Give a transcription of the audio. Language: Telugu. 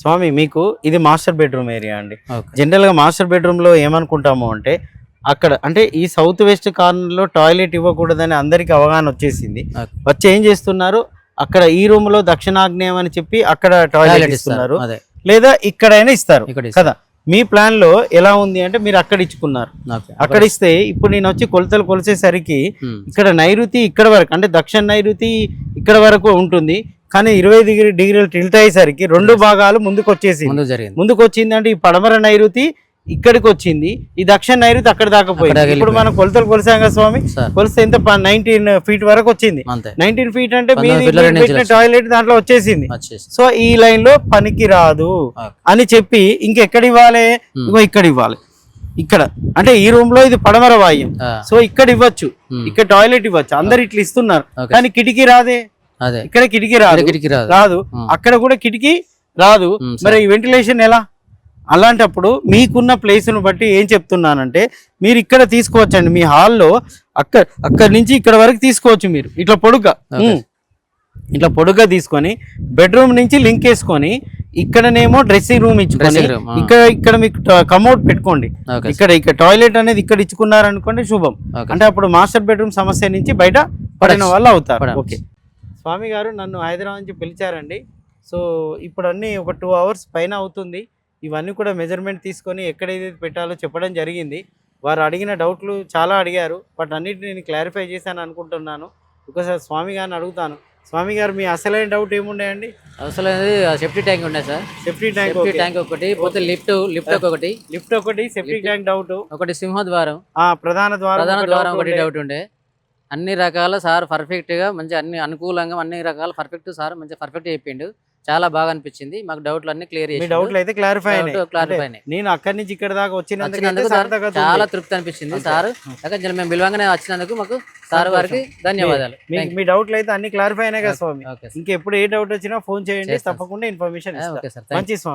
స్వామి మీకు ఇది మాస్టర్ బెడ్రూమ్ ఏరియా అండి. ఓకే. జనరల్గా మాస్టర్ బెడ్రూమ్లో ఏమనుకుంటాము అంటే అక్కడ అంటే ఈ సౌత్ వెస్ట్ కార్నర్లో టాయిలెట్ ఇవ్వకూడదని అందరికి అవగాహన వచ్చేసింది. వచ్చి ఏం చేస్తున్నారు? అక్కడ ఈ రూమ్లో దక్షిణాగ్నేయం అని చెప్పి అక్కడ టాయిలెట్ ఇస్తున్నారు. లేదా ఇక్కడైనా ఇస్తారు. కదా? మీ ప్లాన్లో ఎలా ఉంది అంటే మీరు అక్కడ ఇచ్చుకున్నారు. అక్కడ ఇస్తే ఇప్పుడు నేను వచ్చి కొలతలు కొలిసేసరికి. ఇక్కడ నైరుతి ఇక్కడ వరకు అంటే దక్షిణ నైరుతి ఇక్కడ వరకు ఉంటుంది. కానీ ఇరవై డిగ్రీ డిగ్రీలు టిల్ట్ అయ్యేసరికి రెండు భాగాలు ముందుకు వచ్చేసి ముందుకు వచ్చింది అంటే ఈ పడమర నైరుతి ఇక్కడికి వచ్చింది ఈ దక్షిణ నైరుతి అక్కడ దాకా పోయింది. ఇప్పుడు మనం కొలతలు కొలిసాం కదా స్వామి? కొలిస్తే ఎంత? నైన్టీన్ ఫీట్ వరకు వచ్చింది. నైన్టీన్ ఫీట్ అంటే పెట్టిన టాయిలెట్ దాంట్లో వచ్చేసింది. వచ్చేసి సో ఈ లైన్లో పనికి రాదు. అని చెప్పి ఇంకెక్కడ ఇవ్వాలి? Hmm. ఇగో ఇక్కడ ఇవ్వాలి. ఇక్కడ. అంటే ఈ రూమ్లో ఇది పడమర వాయుం సో ఇక్కడ ఇవ్వచ్చు. ఉమ్. ఇక్కడ టాయిలెట్ ఇవ్వచ్చు. అందరు ఇట్లా ఇస్తున్నారు. కానీ కిటికీ రాదే. అదే. ఇక్కడ కిటికీ రాదు. కిటికీ రాదు. రాదు. అక్కడ కూడా కిటికీ రాదు. మరి వెంటిలేషన్ ఎలా? అలాంటప్పుడు మీకున్న ప్లేస్ను బట్టి ఏం చెప్తున్నానంటే మీరు ఇక్కడ తీసుకోవచ్చండి. మీ హాల్లో అక్కడ అక్కడి నుంచి ఇక్కడ వరకు తీసుకోవచ్చు మీరు. ఇట్లా పొడుగ్గా. ఇట్లా పొడుగ్గా తీసుకొని బెడ్రూమ్ నుంచి లింక్ వేసుకొని ఇక్కడనేమో డ్రెస్సింగ్ రూమ్ ఆ. ఇక్కడ ఇక్కడ మీకు కమౌట్ పెట్టుకోండి. ఇక్కడ ఇక్కడ టాయిలెట్ అనేది ఇక్కడ ఇచ్చుకున్నారనుకోండి శుభం. అంటే అప్పుడు మాస్టర్ బెడ్రూమ్ సమస్య నుంచి బయట పడిన. వాళ్ళు అవుతారు. ఓకే. స్వామి గారు నన్ను హైదరాబాద్ నుంచి పిలిచారండి. సో ఇప్పుడు అన్నీ ఒక టూ అవర్స్ పైన అవుతుంది. ఇవన్నీ కూడా మెజర్మెంట్ తీసుకొని ఎక్కడ ఏదైతే పెట్టాలో చెప్పడం జరిగింది. వారు అడిగిన డౌట్లు చాలా అడిగారు. బట్ అన్నిటిని నేను క్లారిఫై చేశాను అనుకుంటున్నాను. ఒకసారి స్వామి గారిని అడుగుతాను. స్వామి గారు మీ అసలైన డౌట్ ఏముండేయండి? అసలు సేఫ్టీ ట్యాంక్ ఉండే sir. Safety tank safety tank ఒకటి పోతే లిఫ్ట్ లిఫ్ట్ ఒకటి. లిఫ్ట్ ఒకటి సెఫ్టీ. ట్యాంక్ డౌట్ ఒకటి సింహద్వారం. ప్రధాన ద్వారం ప్రధాన ద్వారం ఒకటి. డౌట్ ఉండే. అన్ని రకాల సార్ పర్ఫెక్ట్గా మంచి అన్ని అనుకూలంగా అన్ని రకాల పర్ఫెక్ట్ సార్ మంచి పర్ఫెక్ట్ చెప్పిండు. చాలా బాగా అనిపించింది. మాకు డౌట్లు అన్ని క్లియర్ చేసి డౌట్లు అయితే క్లారిఫై క్లారిఫై నేను అక్కడి నుంచి ఇక్కడ దాకా వచ్చినందుకు చాలా తృప్తి అనిపించింది. సార్. మేము పిలవంగానే వచ్చినందుకు మాకు సార్. వారికి ధన్యవాదాలు. మీ డౌట్లు అయితే అన్ని క్లారిఫై అయినాయి కదా స్వామి. ఇంకెప్పుడు ఏ డౌట్ వచ్చినా ఫోన్ చేయండి. తప్పకుండా ఇన్ఫర్మేషన్. మంచి స్వామి